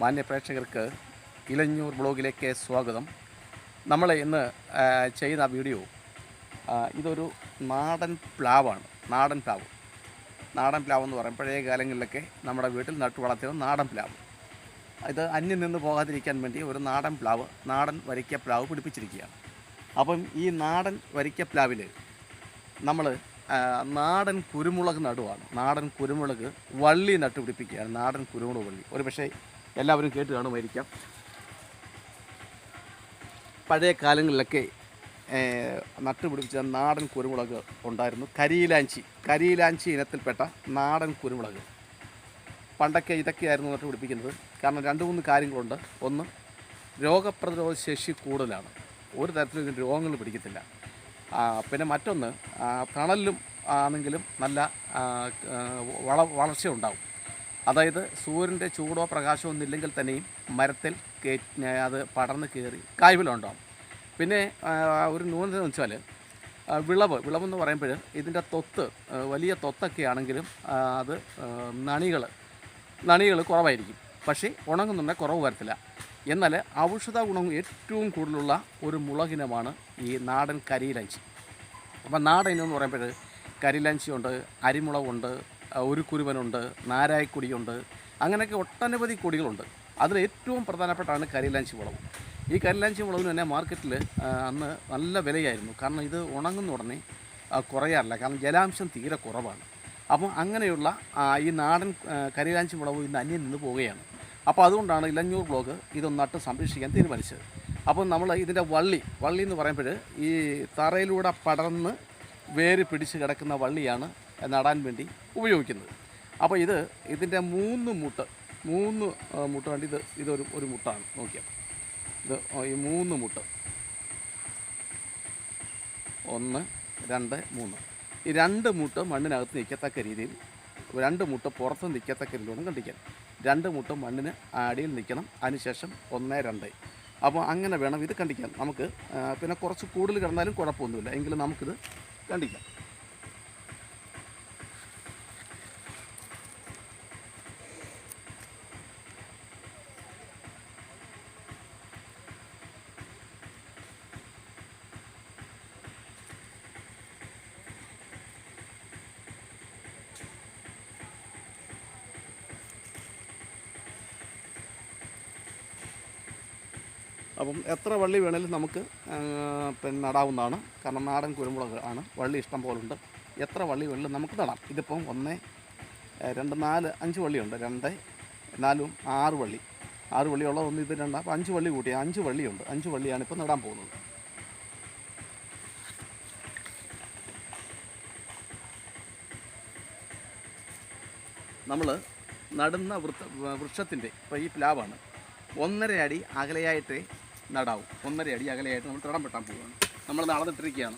മാന്യ പ്രേക്ഷകർക്ക് ഇലഞ്ഞൂർ ബ്ലോഗിലേക്ക് സ്വാഗതം. നമ്മൾ ഇന്ന് ചെയ്യുന്ന വീഡിയോ ഇതൊരു നാടൻ പ്ലാവാണ്. നാടൻ പ്ലാവ്. നാടൻ പ്ലാവ് എന്ന് പറയും പഴയ കാലങ്ങളിലൊക്കെ നമ്മുടെ വീട്ടിൽ നട്ടു വളർത്തിയ നാടൻ പ്ലാവ്. ഇത് അന്യം നിന്ന് പോകാതിരിക്കാൻ വേണ്ടി ഒരു നാടൻ പ്ലാവ് നാടൻ വരിക്ക പ്ലാവ് പിടിപ്പിച്ചിരിക്കുകയാണ്. അപ്പം ഈ നാടൻ വരിക്ക പ്ലാവിൽ നമ്മൾ നാടൻ കുരുമുളക് നടുവാണ്. നാടൻ കുരുമുളക് വള്ളി നട്ടുപിടിപ്പിക്കുകയാണ്. നാടൻ കുരുമുളക് വള്ളി. ഒരു പക്ഷേ എല്ലാവരും കേട്ട് കാണുമായിരിക്കാം. പഴയ കാലങ്ങളിലൊക്കെ നട്ടുപിടിപ്പിച്ച നാടൻ കുരുമുളക് ഉണ്ടായിരുന്നു. കരിയിലാഞ്ചി കരിയിലാഞ്ചി ഇനത്തിൽപ്പെട്ട നാടൻ കുരുമുളക്. പണ്ടൊക്കെ ഇതൊക്കെയായിരുന്നു നട്ടുപിടിപ്പിക്കുന്നത്. കാരണം രണ്ട് മൂന്ന് കാര്യങ്ങളുണ്ട്. ഒന്ന് രോഗപ്രതിരോധ ശേഷി കൂടുതലാണ്. ഒരു തരത്തിലും രോഗങ്ങൾ പിടിക്കത്തില്ല. പിന്നെ മറ്റൊന്ന് തണലിലും ആണെങ്കിലും നല്ല വള വളർച്ച ഉണ്ടാവും അതായത് സൂര്യന്റെ ചൂടോ പ്രകാശമോ ഒന്നുമില്ലെങ്കിൽ തന്നെയും മരത്തിൽ അത് പടർന്ന് കയറി കായ്വിലുണ്ടാവും പിന്നെ ഒരു ന്യൂനത എന്ന് വെച്ചാൽ വിളവ്. വിളവെന്ന് പറയുമ്പോൾ ഇതിന്റെ തൊത്ത് വലിയ തൊത്തൊക്കെ ആണെങ്കിലും അത് നണികൾ നണികൾ കുറവായിരിക്കും. പക്ഷേ ഉണങ്ങുന്നുണ്ടെങ്കിൽ കുറവ് വരത്തില്ല. എന്നാൽ ഔഷധ ഗുണം ഏറ്റവും കൂടുതലുള്ള ഒരു മുളകിനമാണ് ഈ നാടൻ കരിയിലഞ്ചി. അപ്പം നാടൻ എന്ന് പറയുമ്പോൾ കരിയിലഞ്ചിയുണ്ട് അരിമുളകുണ്ട് ഒരു കുരുവനുണ്ട് നാരായക്കൊടിയുണ്ട് അങ്ങനെയൊക്കെ ഒട്ടനവധി കൊടികളുണ്ട്. അതിൽ ഏറ്റവും പ്രധാനപ്പെട്ടാണ് കരിലാഞ്ചി വിളവ്. ഈ കരിലാഞ്ചി വിളവിന് തന്നെ മാർക്കറ്റിൽ അന്ന് നല്ല വിലയായിരുന്നു. കാരണം ഇത് ഉണങ്ങുന്ന ഉടനെ കുറയാറില്ല. കാരണം ജലാംശം തീരെ കുറവാണ്. അപ്പം അങ്ങനെയുള്ള ഈ നാടൻ കരിലാഞ്ചി വിളവ് ഇന്ന് അന്യം നിന്ന് പോവുകയാണ്. അപ്പോൾ അതുകൊണ്ടാണ് ഇലഞ്ഞൂർ ബ്ലോക്ക് ഇതൊന്ന് നട്ട് സംരക്ഷിക്കാൻ തീരുമാനിച്ചത്. അപ്പോൾ നമ്മൾ ഇതിന്റെ വള്ളി വള്ളി എന്ന് പറയുമ്പോൾ ഈ തറയിലൂടെ പടർന്ന് വേര് പിടിച്ച് കിടക്കുന്ന വള്ളിയാണ് നടാൻ വേണ്ടി ഉപയോഗിക്കുന്നത്. അപ്പോൾ ഇത് ഇതിന്റെ മൂന്ന് മുട്ട് മൂന്ന് മുട്ട വേണ്ടി ഇത് ഇതൊരു ഒരു മുട്ടാണ്. നോക്കിയാൽ ഇത് ഈ മൂന്ന് മുട്ട്. ഒന്ന് രണ്ട് മൂന്ന്. ഈ രണ്ട് മുട്ട് മണ്ണിനകത്ത് നിൽക്കത്തക്ക രീതിയിൽ രണ്ട് മുട്ട് പുറത്ത് നിൽക്കത്തക്ക രീതിയിൽ വേണം കണ്ടിക്കാൻ രണ്ട് മുട്ട് മണ്ണിന് അടിയിൽ നിൽക്കണം. അതിനുശേഷം ഒന്ന് രണ്ട്. അപ്പോൾ അങ്ങനെ വേണം ഇത് കണ്ടിക്കാൻ നമുക്ക് പിന്നെ കുറച്ച് കൂടുതൽ കിടന്നാലും കുഴപ്പമൊന്നുമില്ല. എങ്കിലും നമുക്കിത് കണ്ടിക്കാം അപ്പം എത്ര വള്ളി വേണേലും നമുക്ക് പിന്നെ നടാവുന്നതാണ്. കാരണം നാടൻ കുരുമുളക് ആണ്. വള്ളി ഇഷ്ടം പോലുണ്ട്. എത്ര വള്ളി വേണേലും നമുക്ക് നടാം. ഇതിപ്പം ഒന്ന് രണ്ട് നാല് അഞ്ച് വള്ളിയുണ്ട്. രണ്ട് നാലും ആറ് വള്ളി. ആറ് വള്ളിയുള്ള ഒന്ന് ഇത് രണ്ട് അപ്പോൾ അഞ്ച് വള്ളി കൂട്ടി. അഞ്ച് വള്ളിയുണ്ട്. അഞ്ച് വള്ളിയാണ് ഇപ്പോൾ നടാൻ പോകുന്നത്. നമ്മൾ നടുന്ന വൃത്ത വൃക്ഷത്തിന്റെ ഇപ്പോൾ ഈ പ്ലാവാണ്. ഒന്നര അടി അകലെയായിട്ടേ നടാവും. ഒന്നര അടി അകലെയായിട്ട് നമ്മൾ തടം വെട്ടാൻ പോവുകയാണ്. നമ്മൾ നടന്നിട്ടിരിക്കുകയാണ്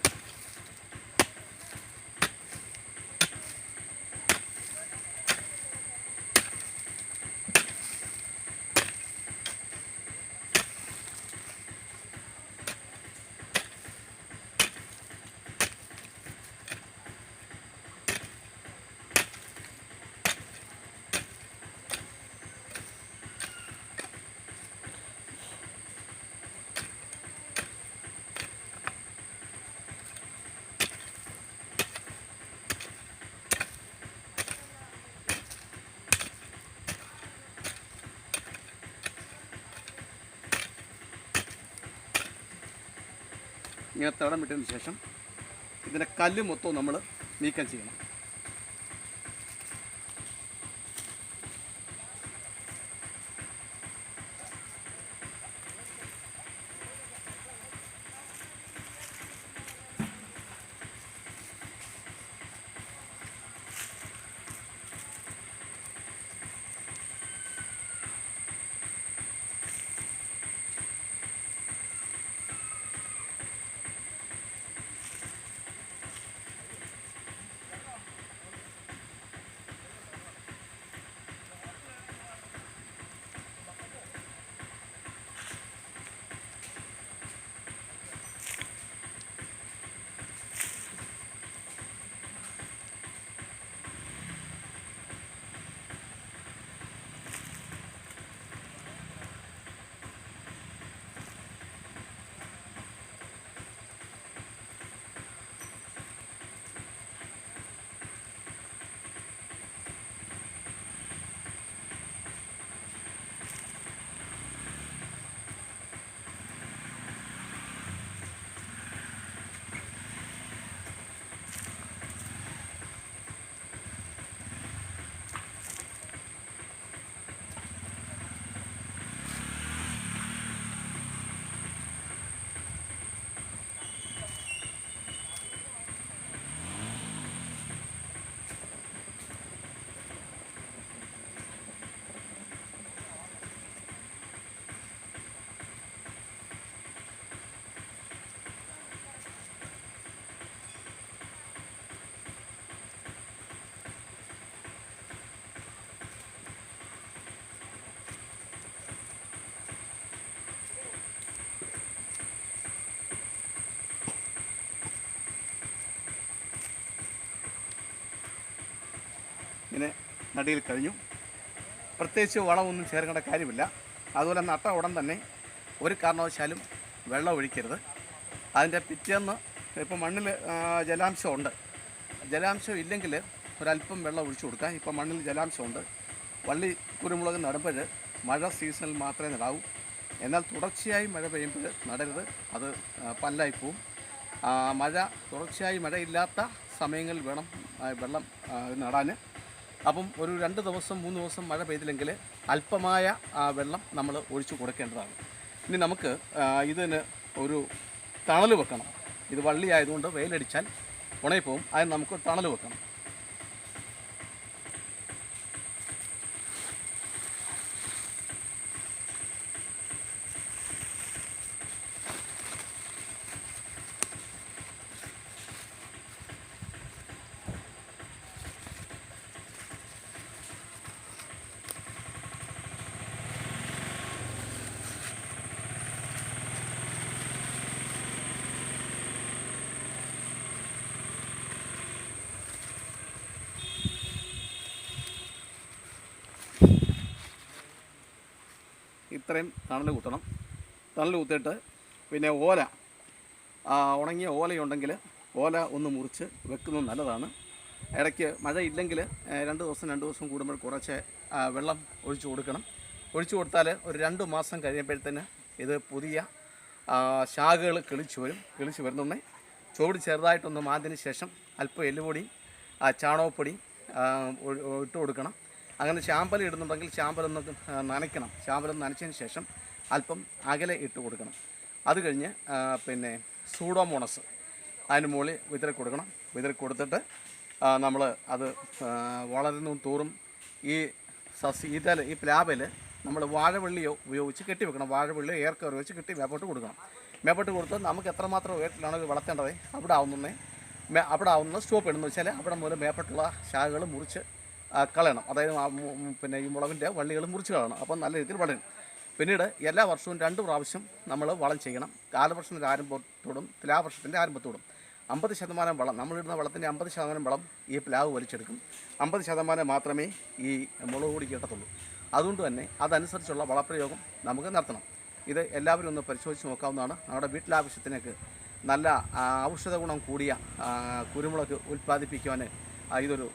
ഇങ്ങനെ തടം വിട്ടതിന് ശേഷം ഇതിന്റെ കല്ല് മൊത്തവും നമ്മൾ നീക്കം ചെയ്യണം. നടിയിൽ കഴിഞ്ഞു. പ്രത്യേകിച്ച് വളമൊന്നും ചേർക്കേണ്ട കാര്യമില്ല. അതുപോലെ നട്ട ഉടൻ തന്നെ ഒരു കാരണവശാലും വെള്ളം ഒഴിക്കരുത്. അതിന്റെ പിറ്റേന്ന് ഇപ്പോൾ മണ്ണിൽ ജലാംശമുണ്ട് ജലാംശം ഇല്ലെങ്കിൽ ഒരല്പം വെള്ളം ഒഴിച്ചു കൊടുക്കുക ഇപ്പോൾ മണ്ണിൽ ജലാംശമുണ്ട് വള്ളി കുരുമുളക് നടുമ്പോൾ മഴ സീസണിൽ മാത്രമേ നടാവൂ. എന്നാൽ തുടർച്ചയായി മഴ പെയ്യുമ്പോൾ നടരുത്. അത് പല്ലായി പോവും. മഴ തുടർച്ചയായി മഴയില്ലാത്ത സമയങ്ങളിൽ വേണം വെള്ളം നടാൻ. അപ്പം ഒരു രണ്ട് ദിവസം മൂന്ന് ദിവസം മഴ പെയ്തില്ലെങ്കിൽ അല്പമായ വെള്ളം നമ്മൾ ഒഴിച്ചു കൊടുക്കേണ്ടതാണ്. ഇനി നമുക്ക് ഇതിന് ഒരു തണൽ വെക്കണം. ഇത് വള്ളി ആയതുകൊണ്ട് വെയിലടിച്ചാൽ ഉണയിപ്പോവും അതിന് നമുക്ക് തണൽ വെക്കണം. ഇത്രയും തണൽ കുത്തണം. തണൽ കുത്തിയിട്ട് പിന്നെ ഓല. ഉണങ്ങിയ ഓലയുണ്ടെങ്കിൽ ഓല ഒന്ന് മുറിച്ച് വെക്കുന്നത് നല്ലതാണ്. ഇടയ്ക്ക് മഴ ഇല്ലെങ്കിൽ രണ്ട് ദിവസം രണ്ട് ദിവസം കൂടുമ്പോൾ കുറച്ച് വെള്ളം ഒഴിച്ചു കൊടുക്കണം. ഒഴിച്ചു കൊടുത്താൽ ഒരു രണ്ട് മാസം കഴിയുമ്പോഴത്തേന് ഇത് പുതിയ ശാഖകൾ കിളിച്ചു വരും കിളിച്ച് വരുന്നുണ്ട് ചുവട് ചെറുതായിട്ടൊന്ന് മാതിന് ശേഷം അല്പം എല്ലുപൊടി ചാണകപ്പൊടി ഇട്ട് കൊടുക്കണം. അങ്ങനെ ചാമ്പൽ ഇടുന്നുണ്ടെങ്കിൽ ചാമ്പലം ഒന്ന് നനയ്ക്കണം. ചാമ്പലം നനച്ചതിന് ശേഷം അല്പം അകലെ ഇട്ട് കൊടുക്കണം. അത് കഴിഞ്ഞ് പിന്നെ സൂഡോമോണസ് അതിന് മുകളിൽ വിതറി കൊടുക്കണം. വിതറി കൊടുത്തിട്ട് നമ്മൾ അത് വളരുന്ന തോറും ഈ സസ്യ ഇതിൽ ഈ പ്ലാബിൽ നമ്മൾ വാഴവള്ളിയോ ഉപയോഗിച്ച് കെട്ടി വെക്കണം. വാഴവള്ളിയോ ഏർക്കോ വെച്ച് കെട്ടി മേപ്പോട്ട് കൊടുക്കണം. മേപ്പോട്ട് കൊടുത്ത് നമുക്ക് എത്രമാത്രം ഉയരത്തിലാണോ വളർത്തേണ്ടത്? അവിടെ ആവുന്നേ അവിടെ ആവുന്ന സ്റ്റോപ്പ് ഇടുന്നു വെച്ചാൽ അവിടെ മുതൽ മേപ്പോട്ടുള്ള ശാഖകൾ മുറിച്ച് കളയണം. അതായത് പിന്നെ ഈ മുളകിന്റെ വള്ളികൾ മുറിച്ച് കളയണം. അപ്പം നല്ല രീതിയിൽ വളരും പിന്നീട് എല്ലാ വർഷവും രണ്ട് പ്രാവശ്യം നമ്മൾ വളം ചെയ്യണം. കാലവർഷത്തിന്റെ ആരംഭത്തോടും തുലാവർഷത്തിന്റെ ആരംഭത്തോടും. അമ്പത് ശതമാനം വളം നമ്മളിടുന്ന വളത്തിന്റെ അമ്പത് ശതമാനം വളം ഈ പ്ലാവ് വലിച്ചെടുക്കും. അമ്പത് ശതമാനം മാത്രമേ ഈ മുളക് കൂടി കിട്ടത്തുള്ളൂ. അതുകൊണ്ട് തന്നെ അതനുസരിച്ചുള്ള വളപ്രയോഗം നമുക്ക് നടത്തണം. ഇത് എല്ലാവരും ഒന്ന് പരിശോധിച്ച് നോക്കാവുന്നതാണ്. നമ്മുടെ വീട്ടിലാവശ്യത്തിനൊക്കെ നല്ല ഔഷധ ഗുണം കൂടിയ കുരുമുളക് ഉൽപ്പാദിപ്പിക്കുവാൻ ഇതൊരു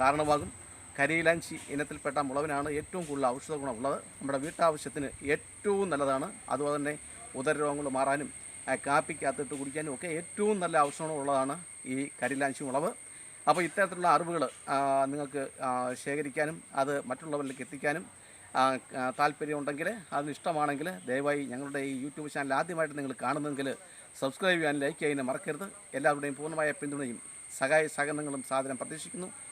കാരണമാകും. കരിയിലാഞ്ചി ഇനത്തിൽപ്പെട്ട മുളവിനാണ് ഏറ്റവും കൂടുതൽ ഔഷധ ഗുണമുള്ളത്. നമ്മുടെ വീട്ടാവശ്യത്തിന് ഏറ്റവും നല്ലതാണ്. അതുപോലെ തന്നെ ഉദരരോഗങ്ങൾ മാറാനും കാപ്പിക്കകത്തിട്ട് കുടിക്കാനും ഒക്കെ ഏറ്റവും നല്ല ഔഷധങ്ങളുള്ളതാണ് ഈ കരിയിലാഞ്ചി മുളവ്. അപ്പോൾ ഇത്തരത്തിലുള്ള അറിവുകൾ നിങ്ങൾക്ക് ശേഖരിക്കാനും അത് മറ്റുള്ളവരിലേക്ക് എത്തിക്കാനും താല്പര്യമുണ്ടെങ്കിൽ അതിന് ഇഷ്ടമാണെങ്കിൽ ദയവായി ഞങ്ങളുടെ ഈ യൂട്യൂബ് ചാനൽ ആദ്യമായിട്ട് നിങ്ങൾ കാണുന്നെങ്കിൽ സബ്സ്ക്രൈബ് ചെയ്യാനും ലൈക്ക് ചെയ്യാനും മറക്കരുത്. എല്ലാവരുടെയും പൂർണമായ പിന്തുണയും സഹായ സഹകരണങ്ങളും സാധനം പ്രതീക്ഷിക്കുന്നു.